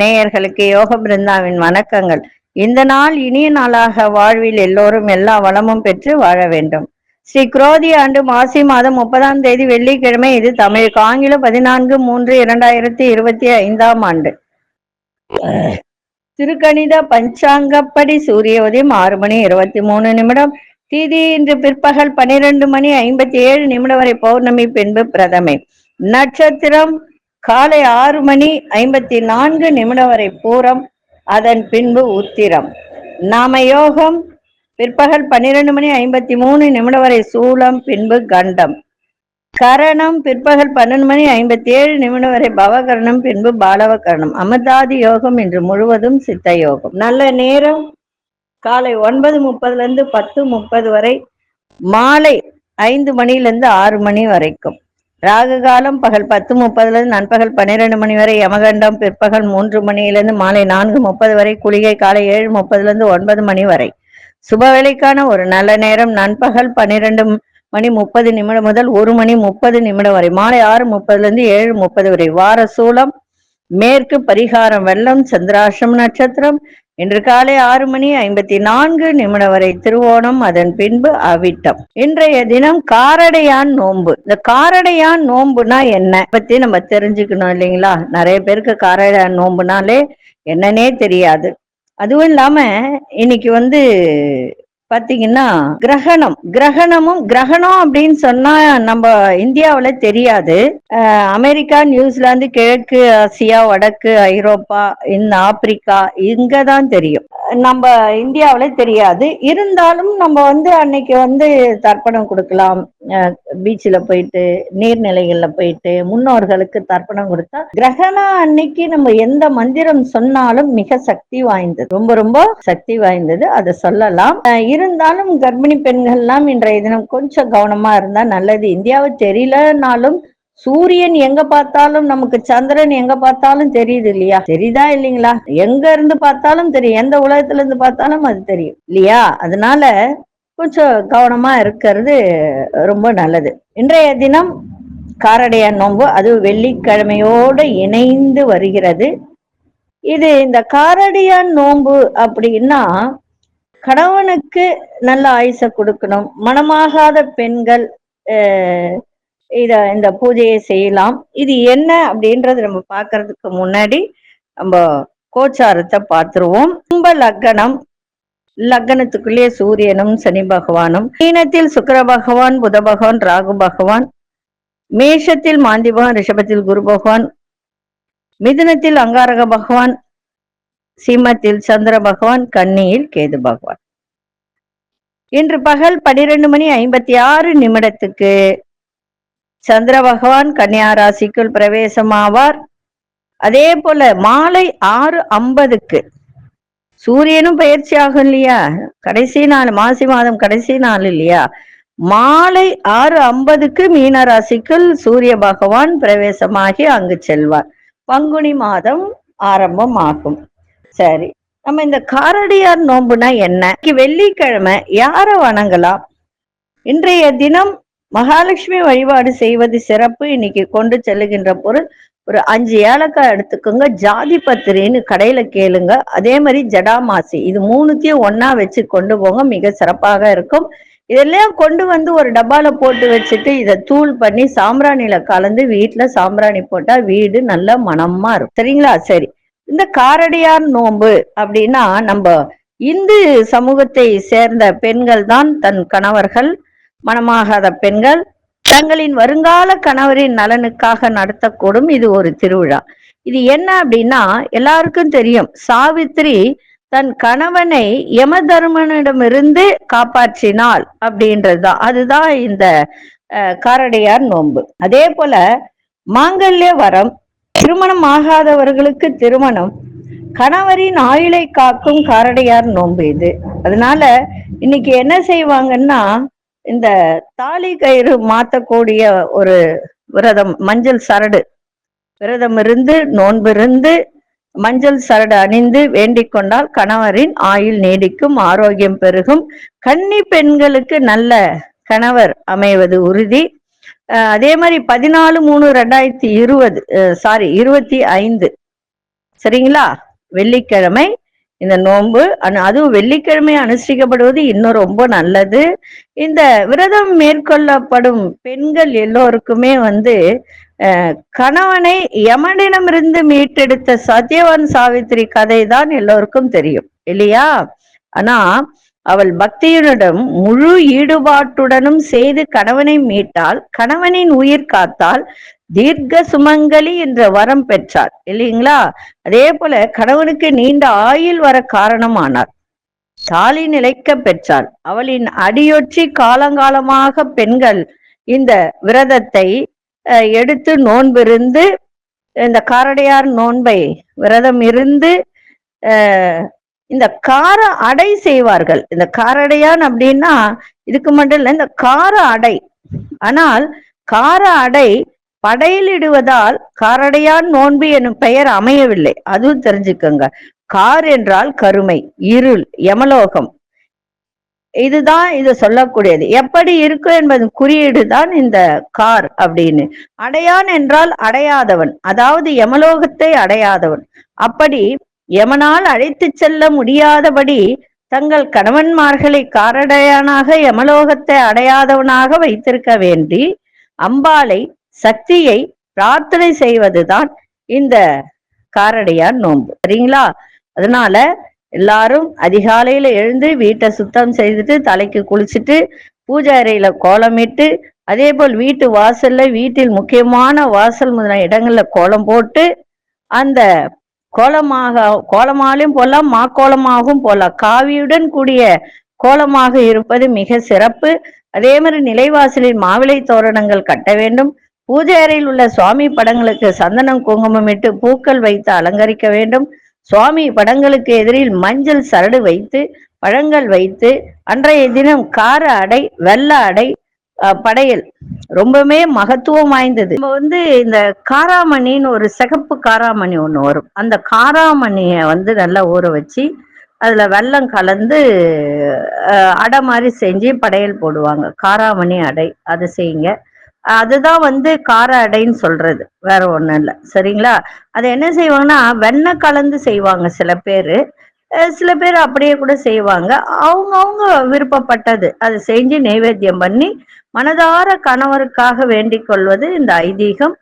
நேயர்களுக்கு யோக பிருந்தாவின் வணக்கங்கள். இந்த நாள் இனிய நாளாக வாழ்வில் எல்லோரும் எல்லா வளமும் பெற்று வாழ வேண்டும். ஸ்ரீ குரோதி ஆண்டு மாசி மாதம் முப்பதாம் தேதி வெள்ளிக்கிழமை இது தமிழுக்கு ஆங்கிலம் பதினான்கு மூன்று இரண்டாயிரத்தி இருபத்தி ஐந்தாம் ஆண்டு. திருக்கணித பஞ்சாங்கப்படி சூரிய உதயம் ஆறு மணி இருபத்தி மூணு நிமிடம். தீதி இன்று பிற்பகல் பனிரெண்டு மணி ஐம்பத்தி ஏழு நிமிடம் வரை பௌர்ணமி பின்பு பிரதமை. நட்சத்திரம் காலை ஆறு மணி ஐம்பத்தி நான்கு நிமிடம் வரை பூரம் அதன் பின்பு உத்திரம். நாம யோகம் பிற்பகல் பன்னிரண்டு மணி ஐம்பத்தி மூணு நிமிடம் வரை சூலம் பின்பு கண்டம். கரணம் பிற்பகல் பன்னெண்டு மணி ஐம்பத்தி ஏழு நிமிடம் வரை பவகரணம் பின்பு பாலவ கரணம் அமிர்தாதி யோகம் இன்று முழுவதும் சித்த யோகம். நல்ல நேரம். காலை ஒன்பது முப்பதுல இருந்து பத்து முப்பது வரை மாலை ஐந்து மணில இருந்து ஆறு மணி வரைக்கும். ராகு காலம் பகல் பத்து முப்பதுல இருந்து நண்பகல் பன்னிரெண்டு மணி வரை யமகண்டம் பிற்பகல் மூன்று மணியிலிருந்து மாலை நான்கு முப்பது வரை குளிகை காலை ஏழு முப்பதுல இருந்து ஒன்பது மணி வரை. சுபவேளைக்கான ஒரு நல்ல நேரம் நண்பகல் பன்னிரெண்டு மணி முப்பது நிமிடம் முதல் ஒரு மணி முப்பது நிமிடம் வரை மாலை ஆறு முப்பதுல இருந்து ஏழு முப்பது வரை. வார சூலம் மேற்கு பரிகாரம் வெள்ளம் சந்திராசம் நட்சத்திரம். இன்று காலை ஆறு மணி ஐம்பத்தி நான்கு நிமிடம் வரை திருவோணம் அதன் பின்பு அவிட்டம். இன்றைய தினம் காரடையான் நோன்பு. இந்த காரடையான் நோன்புனா என்ன? பத்தி நம்ம தெரிஞ்சுக்கணும் இல்லைங்களா? நிறைய பேருக்கு காரடையான் நோன்புனாலே என்னன்னே தெரியாது. அதுவும் இல்லாம இன்னைக்கு வந்து பாத்தீங்கன்னா கிரகணம். கிரகணமும் கிரகணம் அப்படின்னு சொன்னா நம்ம இந்தியாவுல தெரியாது. அமெரிக்கா நியூசிலாந்து கிழக்கு ஆசியா வடக்கு ஐரோப்பா இந்த ஆப்பிரிக்கா இங்கதான் தெரியும். நம்ம இந்தியாவில தெரியாது. இருந்தாலும் நம்ம வந்து அன்னைக்கு வந்து தர்ப்பணம் கொடுக்கலாம். பீச்சில் போயிட்டு நீர்நிலைகள்ல போயிட்டு முன்னோர்களுக்கு தர்ப்பணம் கொடுத்தா கிரகணம் அன்னைக்கு நம்ம எந்த மந்திரம் சொன்னாலும் மிக சக்தி வாய்ந்தது. ரொம்ப ரொம்ப சக்தி வாய்ந்தது. அதை சொல்லலாம். அஹ் இருந்தாலும் கர்ப்பிணி பெண்கள்லாம் இன்றைய தினம் கொஞ்சம் கவனமா இருந்தா நல்லது. இந்தியாவை தெரியலனாலும் சூரியன் எங்க பார்த்தாலும் நமக்கு சந்திரன் எங்க பார்த்தாலும் தெரியுது இல்லையா? தெரியுதா இல்லைங்களா? எங்க இருந்து பார்த்தாலும் தெரியும். எந்த உலகத்துல இருந்து பார்த்தாலும் அது தெரியும் இல்லையா? அதனால கொஞ்சம் கவனமா இருக்கிறது ரொம்ப நல்லது. இன்றைய தினம் காரடையான் நோன்பு அது வெள்ளிக்கிழமையோடு இணைந்து வருகிறது. இது இந்த காரடியான் நோன்பு அப்படின்னா கணவனுக்கு நல்ல ஆயுச கொடுக்கணும். மனமாகாத பெண்கள் இத இந்த பூஜையை செய்யலாம். இது என்ன அப்படின்றது நம்ம பாக்குறதுக்கு முன்னாடி நம்ம கோச்சாரத்தை பார்த்துருவோம். கும்ப லக்கணம் லக்னத்துக்குள்ளே சூரியனும் சனி பகவானும் மீனத்தில் சுக்கர பகவான் புத பகவான் ராகு பகவான் மேஷத்தில் மாந்தி பகவான் ரிஷபத்தில் குரு பகவான் மிதுனத்தில் அங்காரக பகவான் சிம்மத்தில் சந்திர பகவான் கன்னியில் கேது பகவான். இன்று பகல் பனிரெண்டு மணி ஐம்பத்தி ஆறு நிமிடத்துக்கு சந்திர பகவான் கன்னியா ராசிக்குள் பிரவேசமாவார். அதே போல மாலை ஆறு ஐம்பதுக்கு சூரியனும் பயிற்சி ஆகும் இல்லையா? கடைசி நாள் மாசி மாதம் கடைசி நாள் இல்லையா? மாலை ஆறு ஐம்பதுக்கு மீன ராசிக்குள் சூரிய பகவான் பிரவேசமாகி அங்கு செல்வார். பங்குனி மாதம் ஆரம்பம் ஆகும் சரி நம்ம இந்த காரடியார் நோன்புனா என்ன? வெள்ளிக்கிழமை யார வணங்கலாம்? இன்றைய தினம் மகாலட்சுமி வழிபாடு செய்வது சிறப்பு. இன்னைக்கு கொண்டு செல்லுகின்ற பொருள் ஒரு அஞ்சு ஏலக்காய் எடுத்துக்கோங்க. ஜாதி பத்திரின்னு கடையில கேளுங்க. அதே மாதிரி ஜடாமாசி இது மூணுத்தையும் ஒன்னா வச்சு கொண்டு போங்க. மிக சிறப்பாக இருக்கும். இதெல்லாம் கொண்டு வந்து ஒரு டப்பால போட்டு வச்சுட்டு இதை தூள் பண்ணி சாம்பிராணியில கலந்து வீட்டுல சாம்பிராணி போட்டா வீடு நல்ல மனமா இருக்கும். சரிங்களா? சரி. இந்த காரடியார் நோன்பு அப்படின்னா நம்ம இந்து சமூகத்தை சேர்ந்த பெண்கள் தான் தன் கணவர்கள். மனமாகாத பெண்கள் தங்களின் வருங்கால கணவரின் நலனுக்காக நடத்தக்கூடும் இது ஒரு திருவிழா. இது என்ன அப்படின்னா எல்லாருக்கும் தெரியும் சாவித்திரி தன் கணவனை யம தர்மனிடமிருந்து காப்பாற்றினாள் அப்படின்றதுதான். அதுதான் இந்த காரடையார் நோன்பு. அதே போல மாங்கல்ய வரம் திருமணம் ஆகாதவர்களுக்கு திருமணம் கணவரின் ஆயுளை காக்கும் காரடையார் நோன்பு இது. அதனால இன்னைக்கு என்ன செய்வாங்கன்னா இந்த தாலி கயிறு மாத்தக்கூடிய ஒரு விரதம் மஞ்சள் சரடு. விரதம் இருந்து நோன்பு இருந்து மஞ்சள் சரடு அணிந்து வேண்டிக் கொண்டால் கணவரின் ஆயுள் நீடிக்கும் ஆரோக்கியம் பெருகும். கன்னி பெண்களுக்கு நல்ல கணவர் அமைவது உறுதி. அதே மாதிரி பதினாலு மூணு ரெண்டாயிரத்தி இருபது சாரி இருபத்தி ஐந்து. சரிங்களா? வெள்ளிக்கிழமை இந்த நோன்பு ஆனா அதுவும் வெள்ளிக்கிழமை அனுஷ்டிக்கப்படுவது இன்னும் ரொம்ப நல்லது. இந்த விரதம் மேற்கொள்ளப்படும் பெண்கள் எல்லோருக்குமே வந்து அஹ், கணவனை யமனிடமிருந்து மீட்டெடுத்த சத்யவான் சாவித்திரி கதை தான் எல்லோருக்கும் தெரியும் இல்லையா? ஆனா அவள் பக்தியுடன் முழு ஈடுபாட்டுடனும் செய்து கணவனை மீட்டால் கணவனின் உயிர் காத்தால் தீர்க்க சுமங்கலி என்ற வரம் பெற்றார். இல்லைங்களா? அதே போல கணவனுக்கு நீண்ட ஆயுள் வர காரணமானார். தாலி நிலைக்க பெற்றாள் அவளின் அடியொற்றி காலங்காலமாக பெண்கள் இந்த விரதத்தை எடுத்து நோன்பிருந்து இந்த காரடையார் நோன்பை விரதம் இருந்து இந்த கார அடை செய்வார்கள். இந்த காரடையான் அப்படின்னா இதுக்கு மட்டும் இல்லை இந்த கார அடை. ஆனால் கார அடை படையிலிடுவதால் காரடையான் நோன்பு எனும் பெயர் அமையவில்லை. அதுவும் தெரிஞ்சுக்கோங்க. கார் என்றால் கருமை இருள் யமலோகம். இதுதான் இது சொல்லக்கூடியது. எப்படி இருக்கும் என்பது குறியீடு தான் இந்த கார் அப்படின்னு. அடையான் என்றால் அடையாதவன் அதாவது யமலோகத்தை அடையாதவன். அப்படி யமனால் அழைத்து செல்ல முடியாதபடி தங்கள் கணவன்மார்களை காரடையானாக யமலோகத்தை அடையாதவனாக வைத்திருக்க வேண்டி அம்பாளை சக்தியை பிரார்த்தனை செய்வதுதான் இந்த காரடையார் நோன்பு. சரிங்களா? அதனால எல்லாரும் அதிகாலையில எழுந்து வீட்டை சுத்தம் செய்துட்டு தலைக்கு குளிச்சுட்டு பூஜை அறையில கோலமிட்டு அதே போல் வீட்டு வாசல்ல வீட்டில் முக்கியமான வாசல் முதலான இடங்கள்ல கோலம் போட்டு அந்த கோலமாக கோலமாலையும் போடலாம் மாக்கோலமாகவும் போலாம் காவியுடன் கூடிய கோலமாக இருப்பது மிக சிறப்பு. அதே மாதிரி நிலைவாசலில் மாவிளை தோரணங்கள் கட்ட வேண்டும். பூஜை அறையில் உள்ள சுவாமி படங்களுக்கு சந்தனம் குங்குமம் இட்டு பூக்கள் வைத்து அலங்கரிக்க வேண்டும். சுவாமி படங்களுக்கு எதிரில் மஞ்சள் சரடு வைத்து பழங்கள் வைத்து அன்றைய தினம் கார அடை வெள்ள அடை படையல். ரொம்பவுமே மகத்துவம் வாய்ந்தது. நம்ம வந்து இந்த காராமணின்னு ஒரு சிகப்பு காராமணி ஒண்ணு வரும். அந்த காராமணியை வந்து நல்லா ஊற வச்சு அதுல வெள்ளம் கலந்து அடை மாதிரி செஞ்சு படையல் போடுவாங்க. காராமணி அடை அதை செய்யுங்க. அதுதான் வந்து கார அடைன்னு சொல்றது. வேற ஒண்ணும் இல்லை. சரிங்களா? அதை என்ன செய்வாங்கன்னா வெண்ணெய் கலந்து செய்வாங்க சில பேர். சில பேர் அப்படியே கூட செய்வாங்க. அவங்கவுங்க விருப்பப்பட்டது. அது செஞ்சு நைவேத்தியம் பண்ணி மனதார கணவருக்காக வேண்டிக் கொள்வது இந்த ஐதீகம்.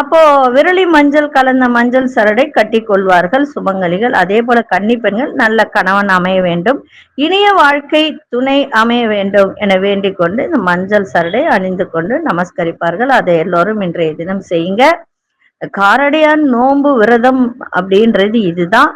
அப்போ விரலி மஞ்சள் கலந்த மஞ்சள் சரடை கட்டி கொள்வார்கள் சுமங்கலிகள். அதே போல கன்னி பெண்கள் நல்ல கணவன் அமைய வேண்டும். இனிய வாழ்க்கை துணை அமைய வேண்டும் என வேண்டிக் கொண்டு இந்த மஞ்சள் சரடை அணிந்து கொண்டு நமஸ்கரிப்பார்கள். அதை எல்லோரும் இன்றைய தினம் செய்யுங்க. காரடையான் நோன்பு விரதம் அப்படின்றது இதுதான்.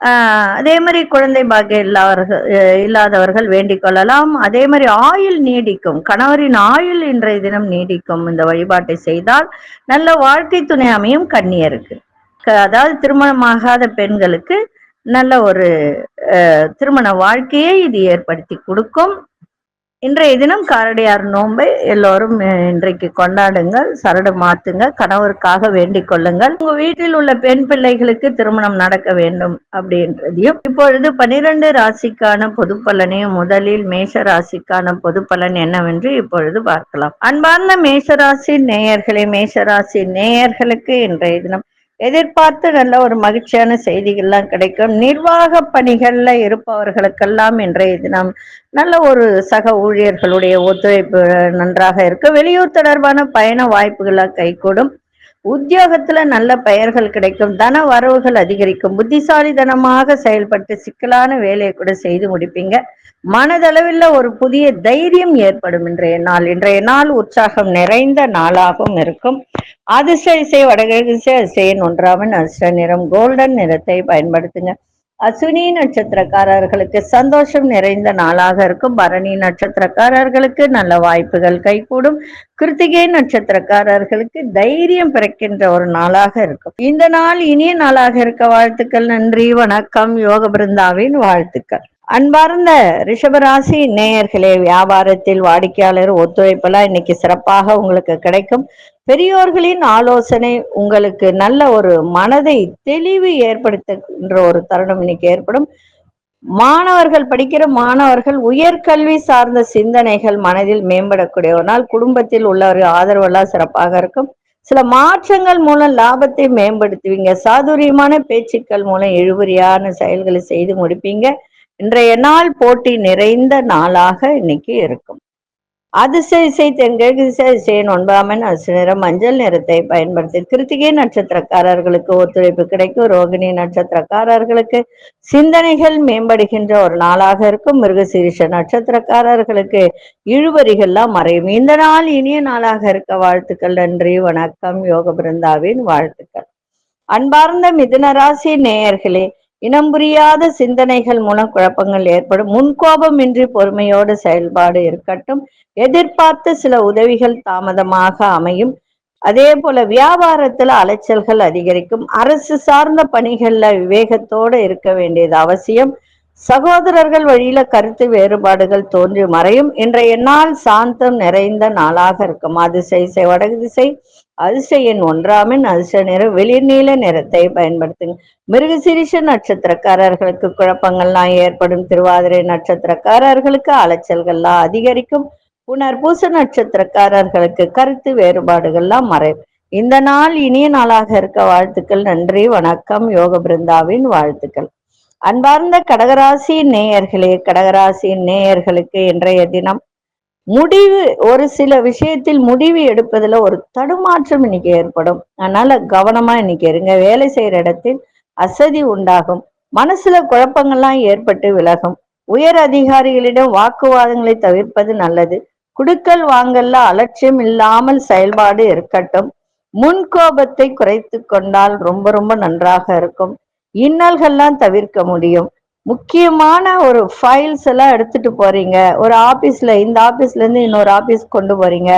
அதே மாதிரி குழந்தை பாக்கியம் இல்லாதவர்கள் இல்லாதவர்கள் வேண்டிக் கொள்ளலாம். அதே மாதிரி ஆயுள் நீடிக்கும். கணவரின் ஆயுள் இன்றைய தினம் நீடிக்கும். இந்த வழிபாட்டை செய்தால் நல்ல வாழ்க்கை துணை அமையும் கன்னியருக்கு. க- அதாவது திருமணமாகாத பெண்களுக்கு நல்ல ஒரு திருமண வாழ்க்கையை இது ஏற்படுத்தி கொடுக்கும். இன்றைய தினம் காரடியார் நோன்பை எல்லோரும் இன்றைக்கு கொண்டாடுங்கள் சரடு மாத்துங்க கணவருக்காக வேண்டிக் கொள்ளுங்கள். உங்க வீட்டில் உள்ள பெண் பிள்ளைகளுக்கு திருமணம் நடக்க வேண்டும் அப்படின்றதையும் இப்பொழுது பனிரெண்டு ராசிக்கான பொது பலனையும் முதலில் மேஷ ராசிக்கான பொது பலன் என்னவென்று இப்பொழுது பார்க்கலாம். அன்பார்ந்த மேஷராசி நேயர்களே மேஷராசி நேயர்களுக்கு இன்றைய தினம் எதிர்பார்த்து நல்ல ஒரு மகிழ்ச்சியான செய்திகள்லாம் கிடைக்கும். நிர்வாக பணிகள்ல இருப்பவர்களுக்கெல்லாம் இன்றைய தினம் நல்ல ஒரு சக ஊழியர்களுடைய ஒத்துழைப்பு நன்றாக இருக்கு. வெளியூர் தொடர்பான பயண வாய்ப்புகளாக கைகூடும். உத்தியோகத்துல நல்ல பெயர்கள் கிடைக்கும். தன வரவுகள் அதிகரிக்கும். புத்திசாலித்தனமாக செயல்பட்டு சிக்கலான வேலையை கூட செய்து முடிப்பீங்க. மனதளவில் ஒரு புதிய தைரியம் ஏற்படும் இன்றைய நாள். இன்றைய நாள் உற்சாகம் நிறைந்த நாளாகவும் இருக்கும். அதிர்ஷ்ட இசை வடகிழக்கு அதிசயன் ஒன்றாவன் அதிர்ஷ்ட நிறம் கோல்டன் நிறத்தை பயன்படுத்துங்க. அசுனி நட்சத்திரக்காரர்களுக்கு சந்தோஷம் நிறைந்த நாளாக இருக்கும். பரணி நட்சத்திரக்காரர்களுக்கு நல்ல வாய்ப்புகள் கைகூடும். கிருத்திகை நட்சத்திரக்காரர்களுக்கு தைரியம் பிறக்கின்ற ஒரு நாளாக இருக்கும். இந்த நாள் இனிய நாளாக இருக்க வாழ்த்துக்கள். நன்றி வணக்கம். யோக பிருந்தாவின் வாழ்த்துக்கள். அன்பார்ந்த ரிஷபராசி நேயர்களே வியாபாரத்தில் வாடிக்கையாளர் ஒத்துழைப்பெல்லாம் இன்னைக்கு சிறப்பாக உங்களுக்கு கிடைக்கும். பெரியோர்களின் ஆலோசனை உங்களுக்கு நல்ல ஒரு மனதை தெளிவு ஏற்படுத்துகின்ற ஒரு தருணம் இன்னைக்கு ஏற்படும். மாணவர்கள் படிக்கிற மாணவர்கள் உயர்கல்வி சார்ந்த சிந்தனைகள் மனதில் மேம்படக்கூடிய ஒரு நாள். குடும்பத்தில் உள்ளவர்கள் ஆதரவெல்லாம் சிறப்பாக இருக்கும். சில மாற்றங்கள் மூலம் லாபத்தை மேம்படுத்துவீங்க. சாதுரியமான பேச்சுக்கள் மூலம் இழுபறியான செயல்களை செய்து முடிப்பீங்க. இன்றைய நாள் போட்டி நிறைந்த நாளாக இன்னைக்கு இருக்கும். அதிசய இசை தென்கிழக்கு திசை அதிசயன் ஒன்பதாம் எண் அரிசி நிறம் மஞ்சள் நிறத்தை பயன்படுத்தி கிருத்திகை நட்சத்திரக்காரர்களுக்கு ஒத்துழைப்பு கிடைக்கும். ரோகிணி நட்சத்திரக்காரர்களுக்கு சிந்தனைகள் மேம்படுகின்ற ஒரு நாளாக இருக்கும். மிருகசீரிஷ நட்சத்திரக்காரர்களுக்கு இழுவரிகள்லாம் மறையும். இந்த நாள் இனிய நாளாக இருக்க வாழ்த்துக்கள் நன்றி வணக்கம் யோக பிருந்தாவின் வாழ்த்துக்கள். அன்பார்ந்த மிதுன ராசி நேயர்களே இனம் புரியாத சிந்தனைகள் மூலம் குழப்பங்கள் ஏற்படும் முன்கோபமின்றி பொறுமையோடு செயல்பாடு இருக்கட்டும். எதிர்பார்த்த சில உதவிகள் தாமதமாக அமையும். அதே போல வியாபாரத்துல அலைச்சல்கள் அதிகரிக்கும். அரசு சார்ந்த பணிகள்ல விவேகத்தோடு இருக்க வேண்டியது அவசியம். சகோதரர்கள் வழியில கருத்து வேறுபாடுகள் தோன்றி மறையும். இன்றைய நாள் சாந்தம் நிறைந்த நாளாக இருக்கும். அதிசய வடகு திசை அதிசயன் எண் ஒன்றாமின் அதிர்ஷ்ட நிறம் வெளிர்நீல நிறத்தை பயன்படுத்துங்க மிருகசிரிஷ நட்சத்திரக்காரர்களுக்கு குழப்பங்கள்லாம் ஏற்படும். திருவாதிரை நட்சத்திரக்காரர்களுக்கு அலைச்சல்கள்லாம் அதிகரிக்கும். புனர்பூச நட்சத்திரக்காரர்களுக்கு கருத்து வேறுபாடுகள்லாம் மறையும். இந்த நாள் இனிய நாளாக இருக்க வாழ்த்துக்கள். நன்றி வணக்கம். யோக பிருந்தாவின் வாழ்த்துக்கள். அன்பார்ந்த கடகராசி நேயர்களே கடகராசி நேயர்களுக்கு இன்றைய தினம் முடிவு ஒரு சில விஷயத்தில் முடிவு எடுப்பதுல ஒரு தடுமாற்றம் இன்னைக்கு ஏற்படும். அதனால கவனமா இன்னைக்கு இருங்க. வேலை செய்யற இடத்தில் அசதி உண்டாகும். மனசுல குழப்பங்கள்லாம் ஏற்பட்டு விலகும். உயர் அதிகாரிகளிடம் வாக்குவாதங்களை தவிர்ப்பது நல்லது. குடுக்கல் வாங்கல்ல அலட்சியம் இல்லாமல் செயல்பாடு இருக்கட்டும். முன்கோபத்தை குறைத்து கொண்டால் ரொம்ப ரொம்ப நன்றாக இருக்கும். இன்னல்கள்லாம் தவிர்க்க முடியும். முக்கியமான ஒரு ஃபைல்ஸ் எல்லாம் எடுத்துட்டு போறீங்க. ஒரு ஆபீஸ்ல இந்த ஆபீஸ்ல இருந்து இன்னொரு ஆபீஸ் கொண்டு போறீங்க.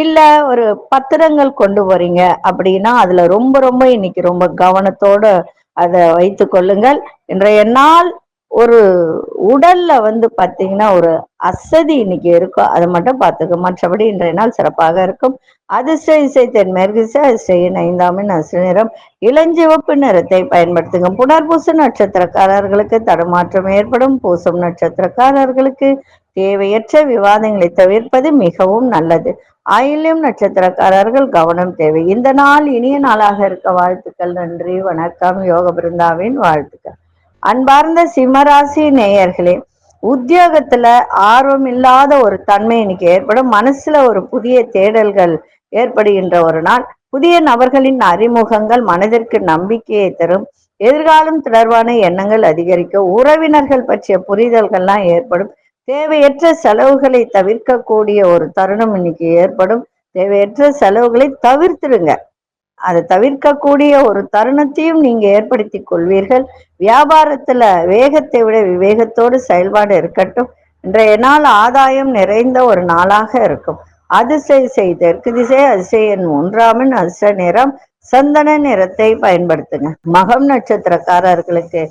இல்ல ஒரு பத்திரங்கள் கொண்டு போறீங்க அப்படின்னா அதுல ரொம்ப ரொம்ப இன்னைக்கு ரொம்ப கவனத்தோட அதை வைத்து கொள்ளுங்கள். இன்றைய நாள் ஒரு உடல்ல வந்து பாத்தீங்கன்னா ஒரு அசதி இன்னைக்கு இருக்கும் அதை மட்டும் பார்த்துக்க. மற்றபடி இன்றைய நாள் சிறப்பாக இருக்கும். அதிர்ஷ்ட இசை தென்மேற்கு இசை ஐந்தாமின் அசு நிறம். இளஞ்சிவப்பு நிறத்தை பயன்படுத்துங்க. புனர்பூச நட்சத்திரக்காரர்களுக்கு தடுமாற்றம் ஏற்படும். பூசம் நட்சத்திரக்காரர்களுக்கு தேவையற்ற விவாதங்களை தவிர்ப்பது மிகவும் நல்லது. ஆயில்யம் நட்சத்திரக்காரர்கள் கவனம் தேவை. இந்த நாள் இனிய நாளாக இருக்க. வாழ்த்துக்கள் நன்றி வணக்கம். யோக பிருந்தாவின் வாழ்த்துக்கள். அன்பார்ந்த சிம்மராசி நேயர்களே உத்தியோகத்துல ஆர்வம் இல்லாத ஒரு தன்மை இன்னைக்கு ஏற்படும். மனசுல ஒரு புதிய தேடல்கள் ஏற்படுகின்ற ஒரு நாள். புதிய நபர்களின் அறிமுகங்கள் மனதிற்கு நம்பிக்கையை தரும். எதிர்காலம் தொடர்பான எண்ணங்கள் அதிகரிக்கும் உறவினர்கள் பற்றிய புரிதல்கள்லாம் ஏற்படும். தேவையற்ற செலவுகளை தவிர்க்கக்கூடிய ஒரு தருணம் இன்னைக்கு ஏற்படும். தேவையற்ற செலவுகளை தவிர்த்துடுங்க. அதை தவிர்க்கக்கூடிய ஒரு தருணத்தையும் நீங்க ஏற்படுத்தி கொள்வீர்கள். வியாபாரத்துல வேகத்தை விட விவேகத்தோடு செயல்பாடு இருக்கட்டும். இன்றைய நாள் ஆதாயம் நிறைந்த ஒரு நாளாக இருக்கும். அதிசய செய் தெற்கு திசை அதிசயன் ஒன்றாமின் அதிர்ஷ்ட நிறம் சந்தன நிறத்தை பயன்படுத்துங்க. மகம் நட்சத்திரக்காரர்களுக்கு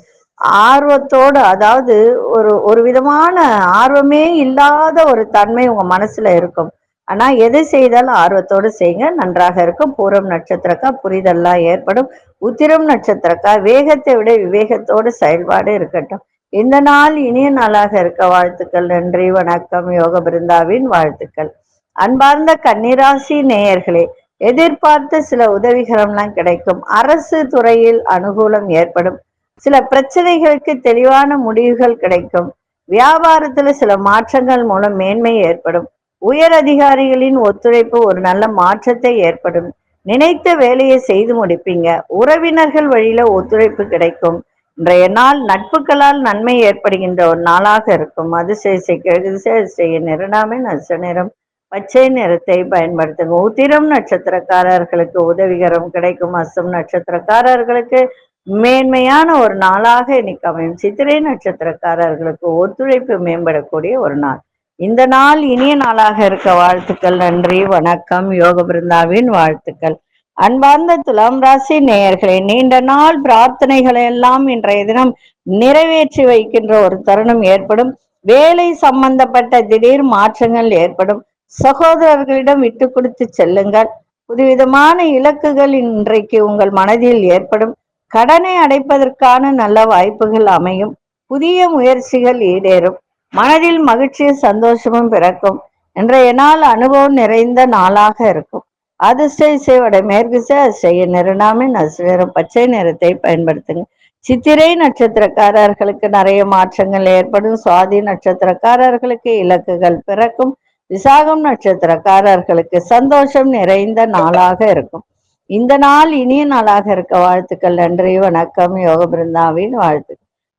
ஆர்வத்தோடு அதாவது ஒரு ஒரு விதமான ஆர்வமே இல்லாத ஒரு தன்மை உங்க மனசுல இருக்கும். ஆனா எது செய்தாலும் ஆர்வத்தோடு செய்யுங்க. நன்றாக இருக்கும். பூரம் நட்சத்திரக்கா புரிதெல்லாம் ஏற்படும். உத்திரம் நட்சத்திரக்கா வேகத்தை விட விவேகத்தோடு செயல்பாடு இருக்கட்டும். இந்த நாள் இனிய நாளாக இருக்க வாழ்த்துக்கள். நன்றி வணக்கம். யோக பிருந்தாவின் வாழ்த்துக்கள். அன்பார்ந்த கன்னிராசி நேயர்களே எதிர்பார்த்த சில உதவிகரம்லாம் கிடைக்கும். அரசு துறையில் அனுகூலம் ஏற்படும். சில பிரச்சனைகளுக்கு தெளிவான முடிவுகள் கிடைக்கும். வியாபாரத்துல சில மாற்றங்கள் மூலம் மேன்மை ஏற்படும். உயர் அதிகாரிகளின் ஒத்துழைப்பு ஒரு நல்ல மாற்றத்தை ஏற்படும். நினைத்த வேலையை செய்து முடிப்பீங்க. உறவினர்கள் வழியில ஒத்துழைப்பு கிடைக்கும். இன்றைய நாள் நட்புகளால் நன்மை ஏற்படுகின்ற ஒரு நாளாக இருக்கும். அதிசய கிழக்கு செய்ய நிறனாமின் நச நிறம் பச்சை நிறத்தை பயன்படுத்துங்க உத்திரம் நட்சத்திரக்காரர்களுக்கு உதவிகரம் கிடைக்கும். அசம் நட்சத்திரக்காரர்களுக்கு மேன்மையான ஒரு நாளாக இன்னைக்கு அமையும். சித்திரை நட்சத்திரக்காரர்களுக்கு ஒத்துழைப்பு மேம்படக்கூடிய ஒரு நாள். இந்த நாள் இனிய நாளாக இருக்க வாழ்த்துக்கள் நன்றி வணக்கம் யோக பிருந்தாவின் வாழ்த்துக்கள். அன்பார்ந்த துலாம் ராசி நேயர்களே நீண்ட நாள் பிரார்த்தனைகளை எல்லாம் இன்றைய தினம் நிறைவேற்றி வைக்கின்ற ஒரு தருணம் ஏற்படும். வேலை சம்பந்தப்பட்ட திடீர் மாற்றங்கள் ஏற்படும். சகோதரர்களிடம் விட்டு கொடுத்து செல்லுங்கள். புதுவிதமான இலக்குகள் இன்றைக்கு உங்கள் மனதில் ஏற்படும். கடனை அடைப்பதற்கான நல்ல வாய்ப்புகள் அமையும். புதிய முயற்சிகள் ஈடேறும். மனதில் மகிழ்ச்சியும் சந்தோஷமும் பிறக்கும். இன்றைய நாள் அனுபவம் நிறைந்த நாளாக இருக்கும். அதிர்ஷ்ட இசையோட மேற்கு அசைய நிறனாமின் நிறம் பச்சை நிறத்தை பயன்படுத்துங்க சித்திரை நட்சத்திரக்காரர்களுக்கு நிறைய மாற்றங்கள் ஏற்படும். சுவாதி நட்சத்திரக்காரர்களுக்கு இலக்குகள் பிறக்கும். விசாகம் நட்சத்திரக்காரர்களுக்கு சந்தோஷம் நிறைந்த நாளாக இருக்கும். இந்த நாள் இனிய நாளாக இருக்க வாழ்த்துக்கள் நன்றி வணக்கம். யோக பிருந்தாவின் வாழ்த்து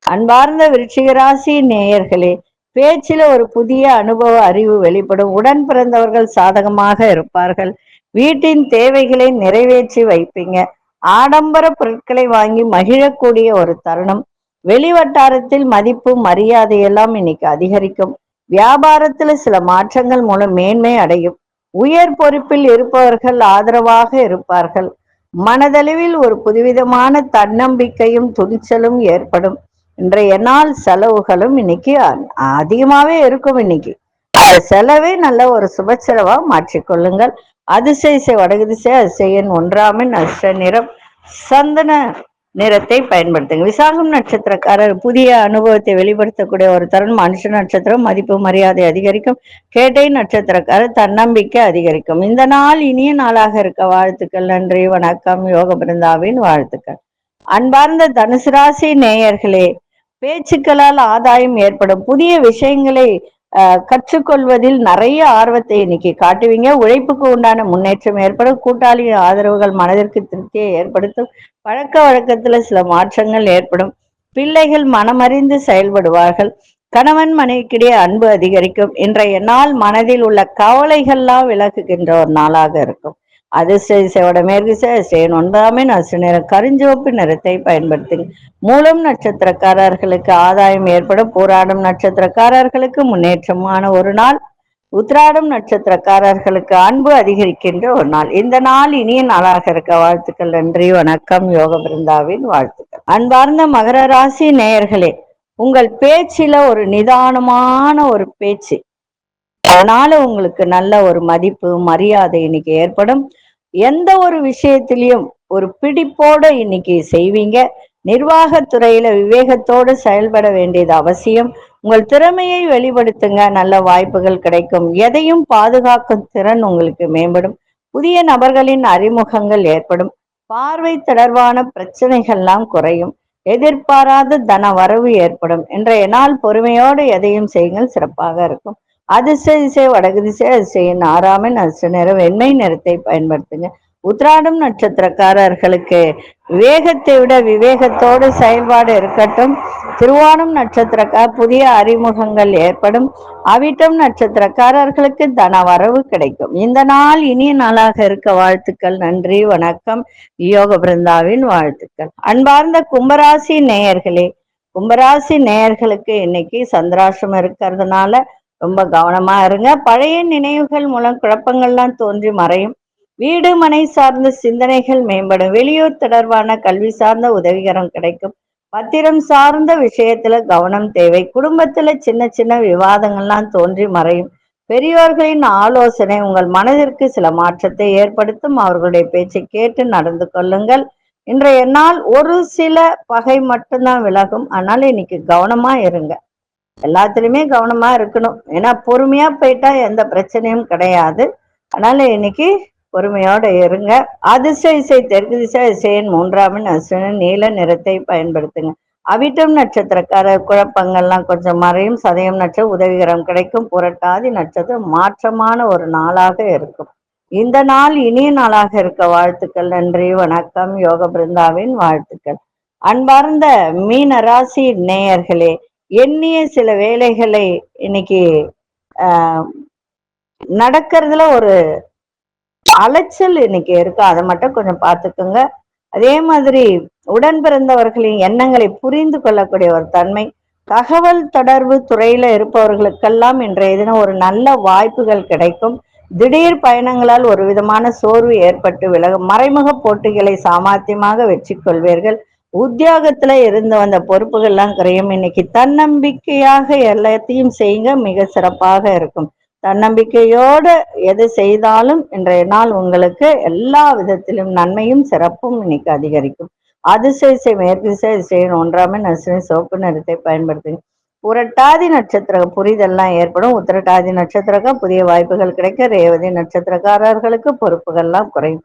அன்பார்ந்த விருச்சிகராசி நேயர்களே பேச்சில ஒரு புதிய அனுபவ அறிவு வெளிப்படும். உடன் பிறந்தவர்கள் சாதகமாக இருப்பார்கள். வீட்டின் தேவைகளை நிறைவேற்றி வைப்பீங்க. ஆடம்பர பொருட்களை வாங்கி மகிழக்கூடிய ஒரு தருணம். வெளிவட்டாரத்தில் மதிப்பு மரியாதை எல்லாம் இன்னைக்கு அதிகரிக்கும். வியாபாரத்துல சில மாற்றங்கள் மூலம் மேன்மை அடையும். உயர் பொறுப்பில் இருப்பவர்கள் ஆதரவாக இருப்பார்கள். மனதளவில் ஒரு புதுவிதமான தன்னம்பிக்கையும் துணிச்சலும் ஏற்படும். இன்றைய நாள் செலவுகளும் இன்னைக்கு அதிகமாவே இருக்கும் இன்னைக்கு. அந்த செலவே நல்ல ஒரு சுப செலவா மாற்றிக்கொள்ளுங்கள் அதிசய வடகுதிசை அதிசயன் ஒன்றாமின் அஷ்ட நிறம் சந்தன நிறத்தை பயன்படுத்துங்க விசாகம் நட்சத்திரக்காரர் புதிய அனுபவத்தை வெளிப்படுத்தக்கூடிய ஒரு தருணம். மனுஷ நட்சத்திரம் மதிப்பு மரியாதை அதிகரிக்கும். கேட்டை நட்சத்திரக்காரர் தன்னம்பிக்கை அதிகரிக்கும். இந்த நாள் இனிய நாளாக இருக்க வாழ்த்துக்கள். நன்றி வணக்கம். யோக பிருந்தாவின் வாழ்த்துக்கள். அன்பார்ந்த தனுசு ராசி நேயர்களே பேச்சுக்களால் ஆதாயம் ஏற்படும். புதிய விஷயங்களை கற்றுக்கொள்வதில் நிறைய ஆர்வத்தை இன்னைக்கு காட்டுவீங்க. உழைப்புக்கு உண்டான முன்னேற்றம் ஏற்படும். கூட்டாளியின் ஆதரவுகள் மனதிற்கு திருப்தியை ஏற்படுத்தும். பழக்க வழக்கத்துல சில மாற்றங்கள் ஏற்படும். பிள்ளைகள் மனமறிந்து செயல்படுவார்கள். கணவன் மனைவிக்கிடையே அன்பு அதிகரிக்கும். இன்றைய நாள் மனதில் உள்ள கவலைகள்லாம் விலகுகின்ற ஒரு நாளாக இருக்கும். அதிர்ஷ்ட மேற்கு சேன் ஒன்றாமே நசு நிறம் கருஞ்சிவப்பு நிறத்தை பயன்படுத்துங்க. மூலம் நட்சத்திரக்காரர்களுக்கு ஆதாயம் ஏற்படும். போராடும் நட்சத்திரக்காரர்களுக்கு முன்னேற்றமான ஒரு நாள். உத்ராடம் நட்சத்திரக்காரர்களுக்கு அன்பு அதிகரிக்கின்ற ஒரு நாள். இந்த நாள் இனிய நாளாக இருக்க வாழ்த்துக்கள் நன்றி வணக்கம் யோக பிருந்தாவின் வாழ்த்துக்கள். அன்பார்ந்த மகர ராசி நேயர்களே உங்கள் பேச்சில ஒரு நிதானமான ஒரு பேச்சு. அதனால உங்களுக்கு நல்ல ஒரு மதிப்பு மரியாதை இன்னைக்கு ஏற்படும். எந்த ஒரு விஷயத்திலையும் ஒரு பிடிப்போட இன்னைக்கு செய்வீங்க. நிர்வாகத்துறையில விவேகத்தோடு செயல்பட வேண்டியது அவசியம். உங்கள் திறமையை வெளிப்படுத்துங்க. நல்ல வாய்ப்புகள் கிடைக்கும். எதையும் பாதுகாக்கும் திறன் உங்களுக்கு மேம்படும். புதிய நபர்களின் அறிமுகங்கள் ஏற்படும். பார்வை தொடர்பான பிரச்சனைகள்லாம் குறையும். எதிர்பாராத தன வரவு ஏற்படும். இன்றைய நாள் பொறுமையோடு எதையும் செய்யுங்கள். சிறப்பாக இருக்கும். அதிர்ஷ்ட திசை வடக்கு திசை அதிசயின் ஆறாமின் அதிர்ஷ்ட நேரம் வெண்மை நிறத்தை பயன்படுத்துங்க. உத்ராடம் நட்சத்திரக்காரர்களுக்கு வேகத்தை விட விவேகத்தோடு செயல்பாடு இருக்கட்டும். திருவானம் நட்சத்திரக்கார் புதிய அறிமுகங்கள் ஏற்படும். அவிட்டம் நட்சத்திரக்காரர்களுக்கு தன வரவு கிடைக்கும். இந்த நாள் இனிய நாளாக இருக்க வாழ்த்துக்கள் நன்றி வணக்கம். யோக பிருந்தாவின் வாழ்த்துக்கள். அன்பார்ந்த கும்பராசி நேயர்களே கும்பராசி நேயர்களுக்கு இன்னைக்கு சந்திராசம் இருக்கிறதுனால ரொம்ப கவனமா இருங்க. பழைய நினைவுகள் மூலம் குழப்பங்கள்லாம் தோன்றி மறையும். வீடு மனை சார்ந்த சிந்தனைகள் மேம்படும். வெளியூர் தொடர்பான கல்வி சார்ந்த உதவிகரம் கிடைக்கும். பத்திரம் சார்ந்த விஷயத்துல கவனம் தேவை. குடும்பத்துல சின்ன சின்ன விவாதங்கள்லாம் தோன்றி மறையும். பெரியோர்களின் ஆலோசனை உங்கள் மனதிற்கு சில மாற்றத்தை ஏற்படுத்தும். அவர்களுடைய பேச்சை கேட்டு நடந்து கொள்ளுங்கள். இன்றைய நாள் ஒரு சில பகை மட்டும்தான் விலகும். ஆனால் இன்னைக்கு கவனமா இருங்க. எல்லாத்துலயுமே கவனமா இருக்கணும். ஏன்னா பொறுமையா போயிட்டா எந்த பிரச்சனையும் கிடையாது. அதனால இன்னைக்கு பொறுமையோட இருங்க. அதிர்ஷ்ட இசை தெற்கு திசை இசையின் மூன்றாம் நீல நிறத்தை பயன்படுத்துங்க. அவிட்டம் நட்சத்திரக்கார குழப்பங்கள்லாம் கொஞ்சம் மறையும். சதயம் நட்சத்திரம் உதவிகரம் கிடைக்கும். புரட்டாதி நட்சத்திரம் மாற்றமான ஒரு நாளாக இருக்கும். இந்த நாள் இனிய நாளாக இருக்க வாழ்த்துக்கள் நன்றி வணக்கம். யோக பிருந்தாவின் வாழ்த்துக்கள். அன்பார்ந்த மீன ராசி நேயர்களே எண்ணிய சில வேலைகளை இன்னைக்கு நடக்கிறதுல ஒரு அலைச்சல் இன்னைக்கு இருக்கு. அதை மட்டும் கொஞ்சம் பார்த்துக்கோங்க. அதே மாதிரி உடன் பிறந்தவர்களின் எண்ணங்களை புரிந்து கொள்ளக்கூடிய ஒரு தன்மை தகவல் தொடர்பு துறையில இருப்பவர்களுக்கெல்லாம் இன்றைய தினம் ஒரு நல்ல வாய்ப்புகள் கிடைக்கும். திடீர் பயணங்களால் ஒரு விதமான சோர்வு ஏற்பட்டு விலகும். மறைமுக போட்டிகளை சாமர்த்தியமாக வெற்றி கொள்வீர்கள் உத்தியோகத்துல இருந்து வந்த பொறுப்புகள்லாம் குறையும். இன்னைக்கு தன்னம்பிக்கையாக எல்லாத்தையும் செய்யுங்க மிக சிறப்பாக இருக்கும். தன்னம்பிக்கையோடு எது செய்தாலும் இன்றைய நாள் உங்களுக்கு எல்லா விதத்திலும் நன்மையும் சிறப்பும் இன்னைக்கு அதிகரிக்கும். அதிசய மேற்கு செய்யணும் ஒன்றாமை நசுனி சோப்பு நிறத்தை பயன்படுத்துங்க. புரட்டாதி நட்சத்திர புரிதெல்லாம் ஏற்படும். உத்திரட்டாதி நட்சத்திரக்கா புதிய வாய்ப்புகள் கிடைக்க ரேவதி நட்சத்திரக்காரர்களுக்கு பொறுப்புகள்லாம் குறையும்.